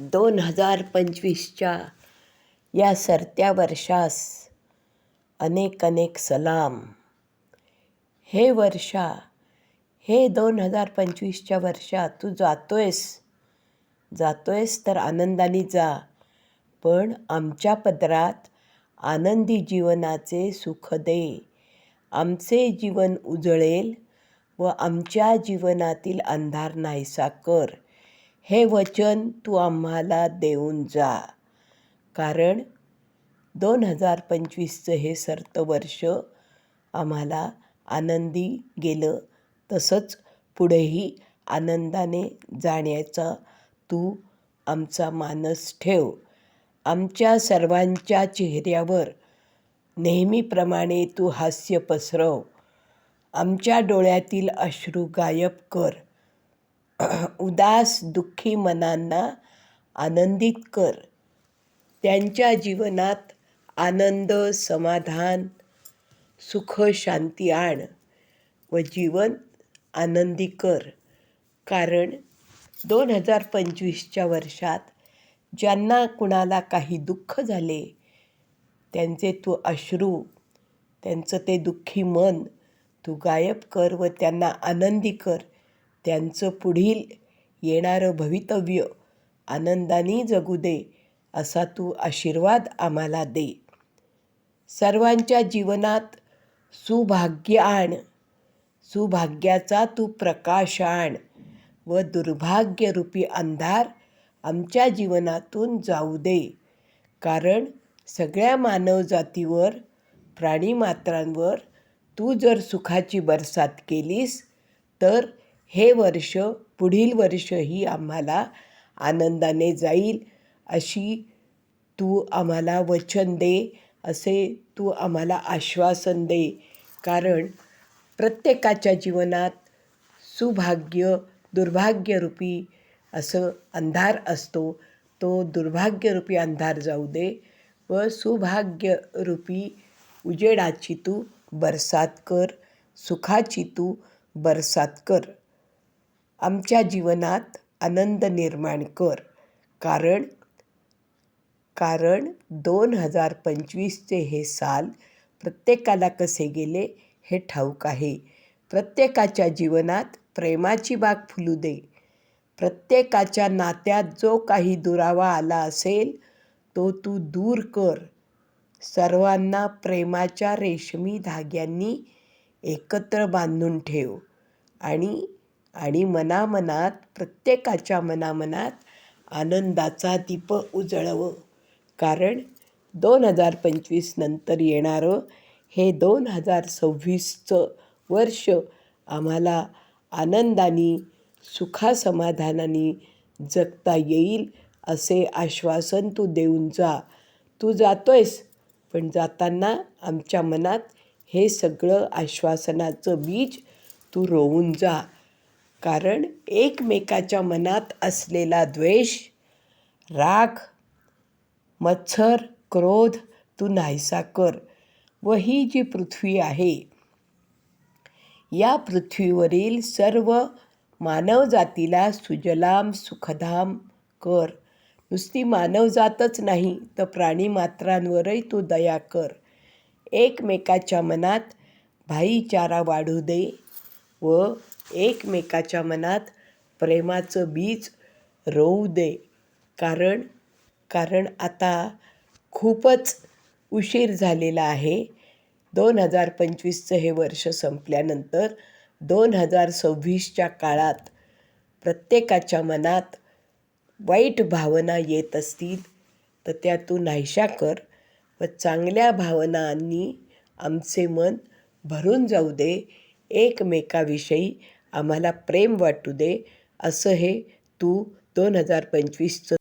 दोन हजार पंचवीसच्या या सरत्या वर्षास अनेक अनेक सलाम. हे वर्षा हे दोन हजार पंचवीसच्या वर्षात तू जातोयस. जातोयस तर आनंदाने जा पण आमच्या पदरात आनंदी जीवनाचे सुख दे. आमचे जीवन उजळेल व आमच्या जीवनातील अंधार नाहीसा कर. हे वचन तू आम्हाला देऊन जा. कारण दोन हजार पंचवीसचं हे सर्त वर्ष आम्हाला आनंदी गेलं. तसंच पुढेही आनंदाने जाण्याचा तू आमचा मानस ठेव. आमच्या सर्वांच्या चेहऱ्यावर नेहमीप्रमाणे तू हास्य पसरव. आमच्या डोळ्यातील अश्रू गायब कर. उदास दुःखी मनांना आनंदित कर. त्यांच्या जीवनात आनंद समाधान सुख शांती आण व जीवन आनंदी कर. कारण दोन हजार पंचवीसच्या वर्षात ज्यांना कुणाला काही दुःख झाले त्यांचे तू अश्रू त्यांचं ते दुःखी मन तू गायब कर व त्यांना आनंदी कर. त्यांचं पुढील येणारं भवितव्य आनंदाने जगू दे असा तू आशीर्वाद आम्हाला दे. सर्वांच्या जीवनात सुभाग्य आण सुभाग्याचा तू प्रकाश आण व दुर्भाग्यरूपी अंधार आमच्या जीवनातून जाऊ दे. कारण सगळ्या मानवजातीवर प्राणीमात्रांवर तू जर सुखाची बरसात केलीस तर हे वर्ष पुढील वर्षही आम्हाला आनंदाने जाईल अशी तू आम्हाला वचन दे असे तू आम्हाला आश्वासन दे. कारण प्रत्येकाच्या जीवनात सुभाग्य दुर्भाग्यरूपी असं अंधार असतो. तो दुर्भाग्यरूपी अंधार जाऊ दे व सुभाग्यरूपी उजेडाची तू बरसात कर सुखाची तू बरसात कर. आमच्या जीवनात आनंद निर्माण कर. कारण कारण दोन हजार पंचवीसचे हे साल प्रत्येकाला कसे गेले हे ठाऊक आहे. प्रत्येकाच्या जीवनात प्रेमाची बाग फुलू दे. प्रत्येकाच्या नात्यात जो काही दुरावा आला असेल तो तू दूर कर. सर्वांना प्रेमाच्या रेशमी धाग्यांनी एकत्र बांधून ठेव आणि आणि मनामनात प्रत्येकाच्या मनामनात आनंदाचा दीप उजळवं. कारण दोन हजार पंचवीस नंतर येणारं हे दोन हजार सव्वीसचं वर्ष आम्हाला आनंदाने सुखासमाधानाने जगता येईल असे आश्वासन तू देऊन जा. तू जातोयस पण जाताना आमच्या मनात हे सगळं आश्वासनाचं बीज तू रोवून जा. कारण एकमेकाच्या मनात असलेला द्वेष राग मत्सर क्रोध तू नाहीसा कर व ही जी पृथ्वी आहे या पृथ्वीवरील सर्व मानवजातीला सुजलाम सुखधाम कर. नुसती मानवजातच नाही तर प्राणीमात्रांवरही तू दया कर. एकमेकाच्या मनात भाईचारा वाढू दे व एकमेकाच्या मनात प्रेमाचं बीज रोवू दे. कारण कारण आता खूपच उशीर झालेला आहे. दोन हजार पंचवीसचं हे वर्ष संपल्यानंतर दोन हजार सव्वीसच्या काळात प्रत्येकाच्या मनात वाईट भावना येत असतील तर त्या तू नाहीशा कर व चांगल्या भावनांनी आमचे मन भरून जाऊ दे. एकमेकाविषयी आम्हाला प्रेम वाटू दे असं हे तू दोन हजार पंचवीसचं